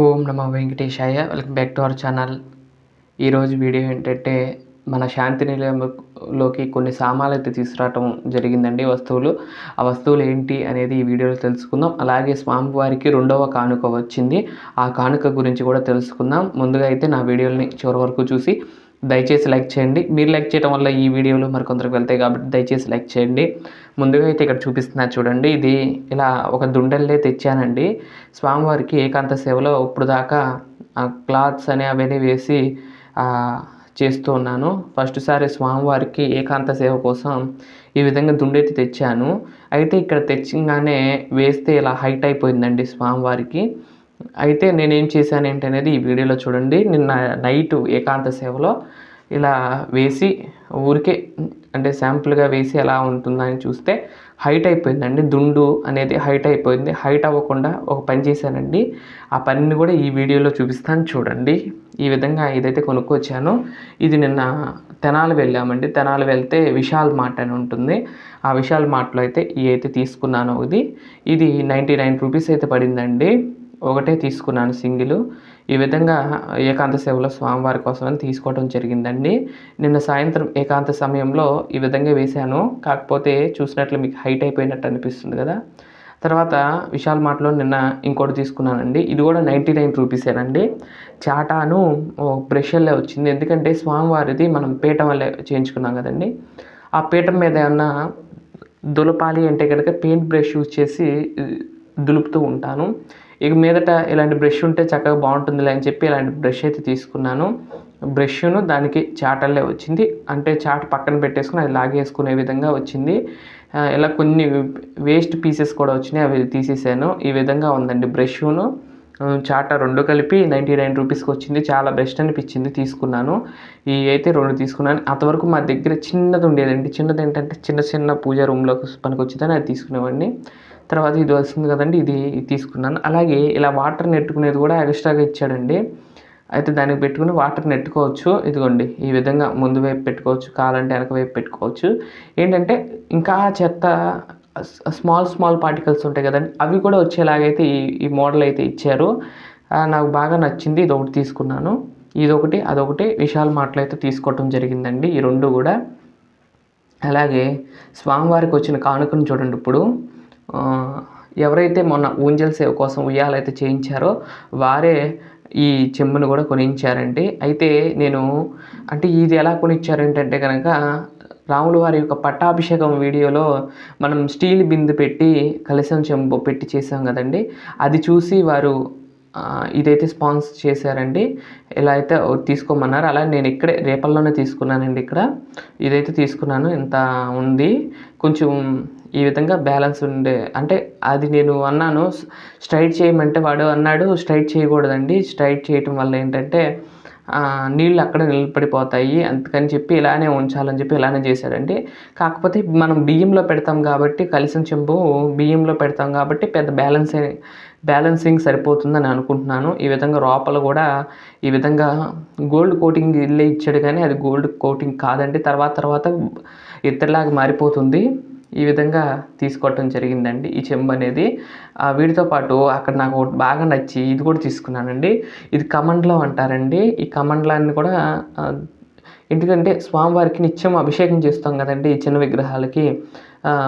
ఓం నమ వెంకటేశాయ. Welcome back to our channel. ఈరోజు video ఏంటంటే మన శాంతి నిలయంలోకి కొన్ని సామాన్లు అయితే తీసుకురావటం జరిగిందండి వస్తువులు. ఆ వస్తువులు ఏంటి అనేది ఈ వీడియోలో తెలుసుకుందాం. అలాగే స్వామివారికి రెండవ కానుక వచ్చింది. ఆ కానుక గురించి కూడా తెలుసుకుందాం. ముందుగా అయితే నా వీడియోని చివరి వరకు చూసి దయచేసి లైక్ చేయండి. మీరు లైక్ చేయడం వల్ల ఈ వీడియోలు మరికొందరికి వెళ్తాయి కాబట్టి దయచేసి లైక్ చేయండి. ముందుగా అయితే ఇక్కడ చూపిస్తున్నా చూడండి. ఇది ఇలా ఒక దుండల్లే తెచ్చానండి. స్వామివారికి ఏకాంత సేవలో ఇప్పుడు దాకా క్లాత్స్ అని అవన్నీ వేసి చేస్తూ ఉన్నాను. ఫస్ట్ సారి స్వామివారికి ఏకాంత సేవ కోసం ఈ విధంగా దుండెత్తి తెచ్చాను. అయితే ఇక్కడ తెచ్చగానే వేస్తే ఇలా హైట్ అయిపోయిందండి స్వామివారికి. అయితే నేనేం చేశాను ఏంటి అనేది ఈ వీడియోలో చూడండి. నిన్న నైట్ ఏకాంత సేవలో ఇలా వేసి ఊరికే అంటే శాంపుల్గా వేసి ఎలా ఉంటుందని చూస్తే హైట్ అయిపోయిందండి. దుండు అనేది హైట్ అయిపోయింది. హైట్ అవ్వకుండా ఒక పని చేశానండి. ఆ పనిని కూడా ఈ వీడియోలో చూపిస్తాను చూడండి. ఈ విధంగా ఇదైతే కొనుక్కొచ్చాను. ఇది నిన్న తెనాలి వెళ్ళామండి. తెనాలి వెళ్తే విశాల్ మార్ట్ అని ఉంటుంది. ఆ విశాల్ మార్ట్లో అయితే ఈ అయితే తీసుకున్నాను. ఇది ఇది నైంటీ నైన్ రూపీస్ అయితే పడిందండి. ఒకటే తీసుకున్నాను సింగిల్. ఈ విధంగా ఏకాంత సేవలో స్వామివారి కోసమని తీసుకోవడం జరిగిందండి. నిన్న సాయంత్రం ఏకాంత సమయంలో ఈ విధంగా వేశాను. కాకపోతే చూసినట్లు మీకు హైట్ అయిపోయినట్టు అనిపిస్తుంది కదా. తర్వాత విశాల్ మార్ట్లో నిన్న ఇంకోటి తీసుకున్నానండి. ఇది కూడా నైంటీ నైన్ రూపీసేనండి. చాటాను బ్రష్లే వచ్చింది. ఎందుకంటే స్వామివారిది మనం పీఠం వల్లే చేయించుకున్నాం కదండి. ఆ పీఠం మీద ఏమన్నా దులపాలి అంటే కనుక పెయింట్ బ్రష్ యూజ్ చేసి దులుపుతూ ఉంటాను. ఇక మీదట ఇలాంటి బ్రష్ ఉంటే చక్కగా బాగుంటుందిలే అని చెప్పి ఇలాంటి బ్రష్ అయితే తీసుకున్నాను. బ్రష్ను దానికి చాటల్లే వచ్చింది. అంటే చాట్ పక్కన పెట్టేసుకుని అది లాగేసుకునే విధంగా వచ్చింది. ఇలా కొన్ని వేస్ట్ పీసెస్ కూడా వచ్చినాయి. అవి తీసేసాను. ఈ విధంగా ఉందండి బ్రష్ను. చాట రెండు కలిపి నైంటీ నైన్ రూపీస్కి వచ్చింది. చాలా బెస్ట్ అనిపించింది. తీసుకున్నాను. ఈ అయితే రెండు తీసుకున్నాను. అంతవరకు మా దగ్గర చిన్నది ఉండేదండి. చిన్నది ఏంటంటే చిన్న చిన్న పూజ రూమ్లోకి పనికి వచ్చిందని అది తీసుకునేవాడిని. తర్వాత ఇది వస్తుంది కదండి ఇది తీసుకున్నాను. అలాగే ఇలా వాటర్ నెట్టుకునేది కూడా ఎక్స్ట్రాగా ఇచ్చాడండి. అయితే దానికి పెట్టుకుని వాటర్ నెట్టుకోవచ్చు. ఇదిగోండి ఈ విధంగా ముందు వైపు పెట్టుకోవచ్చు కాలంటే వెనక వైపు పెట్టుకోవచ్చు. ఏంటంటే ఇంకా చెత్త స్మాల్ స్మాల్ పార్టికల్స్ ఉంటాయి కదండి అవి కూడా వచ్చేలాగైతే ఈ ఈ మోడల్ అయితే ఇచ్చారు. నాకు బాగా నచ్చింది ఇది ఒకటి తీసుకున్నాను. ఇదొకటి అదొకటి విశాల్ మాటలు అయితే తీసుకోవటం జరిగిందండి ఈ రెండు కూడా. అలాగే స్వామివారికి వచ్చిన కానుకను చూడండి ఇప్పుడు. ఎవరైతే మొన్న ఊంజల్ సేవ కోసం ఉయ్యాలైతే చేయించారో వారే ఈ చెంబును కూడా కొనించారండి అయితే నేను అంటే ఇది ఎలా కొనిచ్చారంటే కనుక రాముల వారి యొక్క పట్టాభిషేకం వీడియోలో మనం స్టీల్ బిందు పెట్టి కలశం చెంబు పెట్టి చేసాం కదండి. అది చూసి వారు ఇదైతే స్పాన్సర్ చేశారండి. ఇలా అయితే తీసుకోమన్నారు. అలా నేను ఇక్కడే రేపల్లోనే తీసుకున్నానండి ఇక్కడ. ఇదైతే తీసుకున్నాను. ఇంత ఉంది. కొంచెం ఈ విధంగా బ్యాలెన్స్ ఉండే. అంటే అది నేను అన్నాను స్ట్రైట్ చేయమంటే వాడు అన్నాడు స్ట్రైట్ చేయకూడదండి. స్ట్రైట్ చేయటం వల్ల ఏంటంటే నీళ్ళు అక్కడ నిలబడిపోతాయి. అందుకని చెప్పి ఇలానే ఉంచాలని చెప్పి ఇలానే చేశాడండి. కాకపోతే మనం బియ్యంలో పెడతాం కాబట్టి కలిసిన చెంబు బియ్యంలో పెడతాం కాబట్టి పెద్ద బ్యాలెన్స్ బ్యాలెన్సింగ్ సరిపోతుందని అనుకుంటున్నాను. ఈ విధంగా లోపల కూడా ఈ విధంగా గోల్డ్ కోటింగ్ ఇల్లే ఇచ్చాడు కానీ అది గోల్డ్ కోటింగ్ కాదండి. తర్వాత తర్వాత ఇద్దరిలాగా మారిపోతుంది. ఈ విధంగా తీసుకోవటం జరిగిందండి. ఈ చెంబు అనేది వీటితో పాటు అక్కడ నాకు బాగా నచ్చి ఇది కూడా తీసుకున్నానండి. ఇది కమండలం అంటారండి. ఈ కమండలాన్ని కూడా ఎందుకంటే స్వామివారికి నిత్యం అభిషేకం చేస్తాం కదండి ఈ చిన్న విగ్రహాలకి.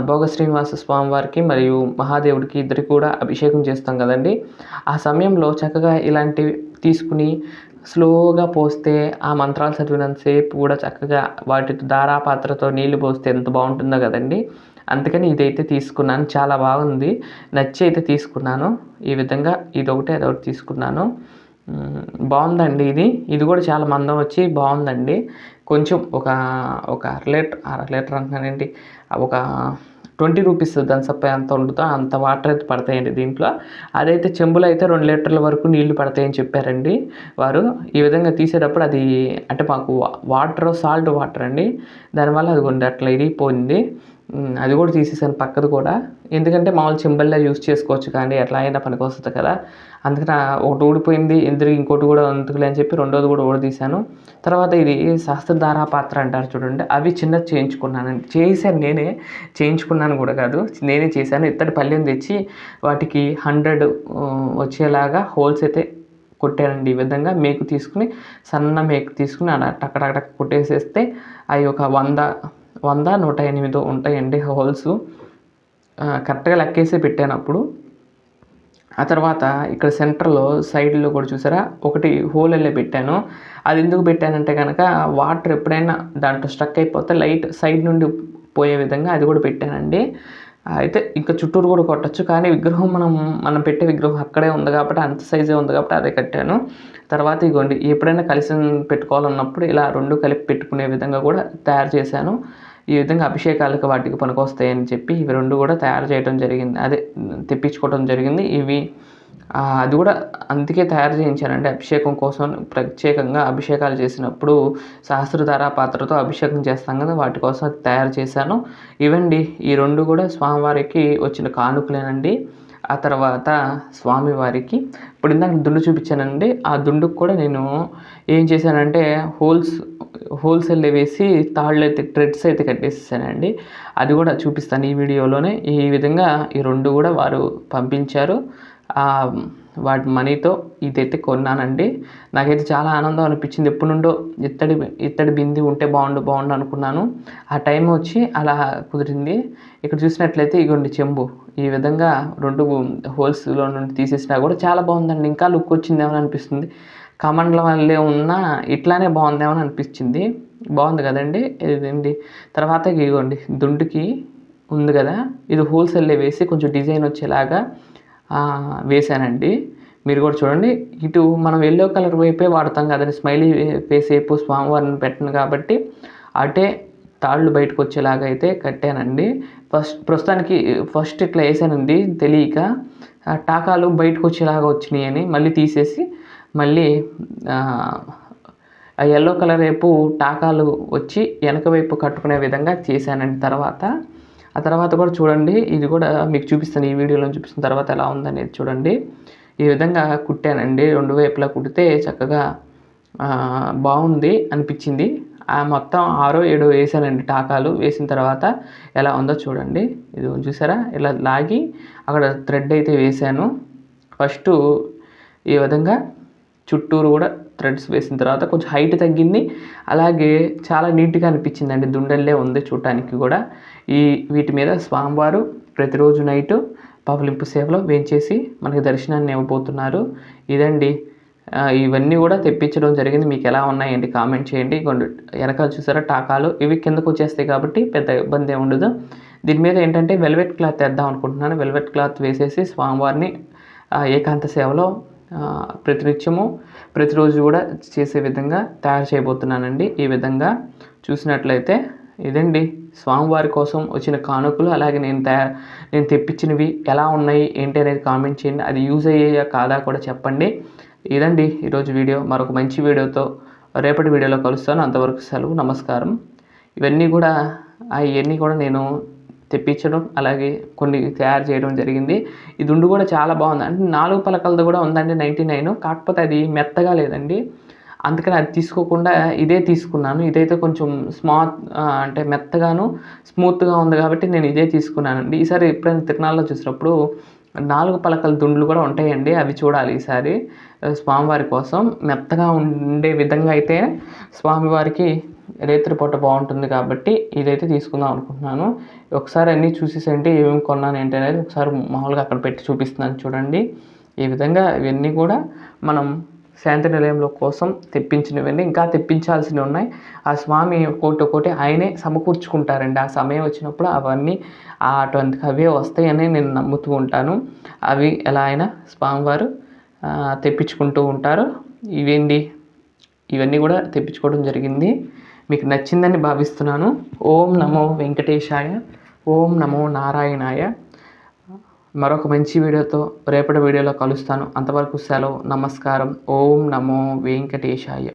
భోగ శ్రీనివాస స్వామివారికి మరియు మహాదేవుడికి ఇద్దరికి కూడా అభిషేకం చేస్తాం కదండి. ఆ సమయంలో చక్కగా ఇలాంటివి తీసుకుని స్లోగా పోస్తే ఆ మంత్రాలు చదివినంతసేపు కూడా చక్కగా వాటి ధారాపాత్రతో నీళ్ళు పోస్తే ఎంత బాగుంటుందో కదండి. అందుకని ఇదైతే తీసుకున్నాను. చాలా బాగుంది. నచ్చి అయితే తీసుకున్నాను. ఈ విధంగా ఇది ఒకటి అదొకటి తీసుకున్నాను. బాగుందండి ఇది. ఇది కూడా చాలా మందం వచ్చి బాగుందండి. కొంచెం ఒక ఒక అర లీటర్ అర లీటర్ అంటున్నానండి. ఒక ట్వంటీ రూపీస్ థమ్సప్ ఎంత వండుతో అంత వాటర్ అయితే పడతాయండి దీంట్లో. అదైతే చెంబులో అయితే రెండు లీటర్ల వరకు నీళ్ళు పడతాయని చెప్పారండి వారు. ఈ విధంగా తీసేటప్పుడు అది అంటే మాకు వాటర్ సాల్ట్ వాటర్ అండి. దానివల్ల అది అట్లా ఇరిగిపోయింది. అది కూడా తీసేసాను పక్కది కూడా. ఎందుకంటే మామూలు చింబల్లో యూస్ చేసుకోవచ్చు కానీ ఎట్లా అయినా పనికి వస్తుంది కదా. అందుకని ఒకటి ఊడిపోయింది ఎందుకు ఇంకోటి కూడా ఎందుకులే అని చెప్పి రెండోది కూడా ఊడదీశాను. తర్వాత ఇది సహస్రధారా పాత్ర అంటారు చూడండి అవి చిన్నది చేయించుకున్నాను. చేశాను నేనే చేయించుకున్నాను కూడా కాదు నేనే చేశాను. ఇత్తడి పల్లెం తెచ్చి వాటికి హండ్రెడ్ వచ్చేలాగా హోల్స్ అయితే కొట్టానండి ఈ విధంగా. మేకు తీసుకుని సన్న మేకు తీసుకుని అలా అక్కడ కొట్టేసేస్తే అవి ఒక వంద వంద నూట ఎనిమిదో ఉంటాయండి హోల్స్. కరెక్ట్గా లెక్కేసి పెట్టాను అప్పుడు. ఆ తర్వాత ఇక్కడ సెంటర్లో సైడ్లో కూడా చూసారా? ఒకటి హోల్ వెళ్ళి పెట్టాను. అది ఎందుకు పెట్టానంటే కనుక వాటర్ ఎప్పుడైనా దాంట్లో స్ట్రక్ అయిపోతే లైట్ సైడ్ నుండి పోయే విధంగా అది కూడా పెట్టానండి. అయితే ఇంకా చుట్టూరు కూడా కొట్టచ్చు కానీ విగ్రహం మనం మనం పెట్టే విగ్రహం అక్కడే ఉంది కాబట్టి అంత సైజే ఉంది కాబట్టి అదే కట్టాను. తర్వాత ఇగోండి ఎప్పుడైనా కలిసి పెట్టుకోవాలన్నప్పుడు ఇలా రెండు కలిపి పెట్టుకునే విధంగా కూడా తయారు చేశాను. ఈ విధంగా అభిషేకాలకు వాటికి పనికొస్తాయని చెప్పి ఇవి రెండు కూడా తయారు చేయడం జరిగింది. అదే తెప్పించుకోవడం జరిగింది. ఇవి అది కూడా అందుకే తయారు చేయించానండి అభిషేకం కోసం ప్రత్యేకంగా అభిషేకాలు చేసినప్పుడు సహస్రధార పాత్రతో అభిషేకం చేస్తాం కదా వాటి కోసం తయారు చేశాను. ఇవండి ఈ రెండు కూడా స్వామివారికి వచ్చిన కానుకలేనండి. ఆ తర్వాత స్వామివారికి ఇప్పుడు ఇందాక దుండు చూపించానండి. ఆ దుండుకు కూడా నేను ఏం చేశానంటే హోల్స్ హోల్సేల్ వేసి తాళ్ళు అయితే థ్రెడ్స్ అయితే కట్టేసేసానండి. అది కూడా చూపిస్తాను ఈ వీడియోలోనే. ఈ విధంగా ఈ రెండు కూడా వారు పంపించారు. వాటి మనీతో ఇదైతే కొన్నానండి. నాకైతే చాలా ఆనందం అనిపించింది. ఎప్పటి నుండో ఇత్తడి ఇత్తడి బింది ఉంటే బాగుండు బాగుండు అనుకున్నాను. ఆ టైం వచ్చి అలా కుదిరింది. ఇక్కడ చూసినట్లయితే ఇగోండి చెంబు. ఈ విధంగా రెండు హోల్స్లో నుండి తీసేసినా కూడా చాలా బాగుందండి. ఇంకా లుక్ వచ్చిందేమో అనిపిస్తుంది. కమండ్ల వల్లే ఉన్న ఇట్లానే బాగుందేమో అనిపించింది. బాగుంది కదండి? ఇదండి తర్వాత ఇవ్వండి దుండుకి ఉంది కదా? ఇది హోల్సేల్లో వేసి కొంచెం డిజైన్ వచ్చేలాగా వేసానండి మీరు కూడా చూడండి. ఇటు మనం ఎల్లో కలర్ వైపే వాడతాం కదండి. స్మైలీ ఫేస్ వైపు స్వామివారిని పెట్టను కాబట్టి అటే తాళ్ళు బయటకు వచ్చేలాగా అయితే కట్టానండి. ఫస్ట్ ప్రస్తుతానికి ఫస్ట్ ఇట్లా వేసానండి తెలియక టాకాలు బయటకు వచ్చేలాగా వచ్చినాయి అని మళ్ళీ తీసేసి మళ్ళీ ఆ ఎల్లో కలర్ వైపు టాకాలు వచ్చి వెనక వైపు కట్టుకునే విధంగా చేశానండి తర్వాత. ఆ తర్వాత కూడా చూడండి ఇది కూడా మీకు చూపిస్తాను ఈ వీడియోలో చూపిస్తున్న తర్వాత ఎలా ఉందనేది చూడండి. ఈ విధంగా కుట్టానండి రెండు వైపులా కుడితే చక్కగా బాగుంది అనిపించింది. ఆ మొత్తం ఆరో ఏడో వేసానండి టాకాలు వేసిన తర్వాత ఎలా ఉందో చూడండి. ఇది చూసారా ఇలా లాగి అక్కడ థ్రెడ్ అయితే వేసాను. ఫస్ట్ ఈ విధంగా చుట్టూరు కూడా థ్రెడ్స్ వేసిన తర్వాత కొంచెం హైట్ తగ్గింది. అలాగే చాలా నీట్గా అనిపించిందండి. దుండల్లే ఉంది చూడటానికి కూడా. ఈ వీటి మీద స్వామివారు ప్రతిరోజు నైటు పవలింపు సేవలో వేయించేసి మనకి దర్శనాన్ని ఇవ్వబోతున్నారు. ఇదండి. ఇవన్నీ కూడా తెప్పించడం జరిగింది. మీకు ఎలా ఉన్నాయండి కామెంట్ చేయండి. కొన్ని వెనకాల చూసారా టాకాలు? ఇవి కిందకు వచ్చేస్తాయి కాబట్టి పెద్ద ఇబ్బంది ఉండదు. దీని మీద ఏంటంటే వెల్వెట్ క్లాత్ వేద్దాం అనుకుంటున్నాను. వెల్వెట్ క్లాత్ వేసేసి స్వామివారిని ఏకాంత సేవలో ప్రతినిత్యము ప్రతిరోజు కూడా చేసే విధంగా తయారు చేయబోతున్నానండి. ఈ విధంగా చూసినట్లయితే ఇదండి. స్వామివారి కోసం వచ్చిన కానుకలు అలాగే నేను తయారు నేను తెప్పించినవి ఎలా ఉన్నాయి ఏంటి అనేది కామెంట్ చేయండి. అది యూజ్ అయ్యాయా కాదా కూడా చెప్పండి. ఇదండి ఈరోజు వీడియో. మరొక మంచి వీడియోతో రేపటి వీడియోలో కలుస్తాను. అంతవరకు సెలవు నమస్కారం. ఇవన్నీ కూడా అవన్నీ కూడా నేను తెప్పించడం అలాగే కొన్ని తయారు చేయడం జరిగింది. ఇది దుండు కూడా చాలా బాగుంది. అంటే నాలుగు పలకలది కూడా ఉందండి నైంటీ నైన్. కాకపోతే అది మెత్తగా లేదండి. అందుకని అది తీసుకోకుండా ఇదే తీసుకున్నాను. ఇదైతే కొంచెం స్మాత్ అంటే మెత్తగాను స్మూత్గా ఉంది కాబట్టి నేను ఇదే తీసుకున్నానండి. ఈసారి ఎప్పుడైనా తిరునాళ్ళలో చూసినప్పుడు నాలుగు పలకల దుండ్లు కూడా ఉంటాయండి. అవి చూడాలి ఈసారి. స్వామివారి కోసం మెత్తగా ఉండే విధంగా అయితే స్వామివారికి రేత్రిపూట బాగుంటుంది కాబట్టి ఇదైతే తీసుకుందాం అనుకుంటున్నాను. ఒకసారి అన్నీ చూసేసండి ఏమేమి కొన్నాను ఏంటి అనేది ఒకసారి మామూలుగా అక్కడ పెట్టి చూపిస్తున్నాను చూడండి. ఈ విధంగా ఇవన్నీ కూడా మనం శాంతి నిలయంలో కోసం తెప్పించినవన్నీ ఇంకా తెప్పించాల్సినవి ఉన్నాయి. ఆ స్వామి ఒక్కోటి ఒక్కోటి ఆయనే సమకూర్చుకుంటారండి. ఆ సమయం వచ్చినప్పుడు అవన్నీ అటువంటి అవే వస్తాయని నేను నమ్ముతూ ఉంటాను. అవి ఎలా అయినా స్వామివారు తెప్పించుకుంటూ ఉంటారు. ఇవేంటి? ఇవన్నీ కూడా తెప్పించుకోవడం జరిగింది. మీకు నచ్చిందని భావిస్తున్నాను. ఓం నమో వెంకటేశాయ ఓం నమో నారాయణాయ. మరొక మంచి వీడియోతో రేపటి వీడియోలో కలుస్తాను. అంతవరకు సెలవు నమస్కారం. ఓం నమో వెంకటేశాయ.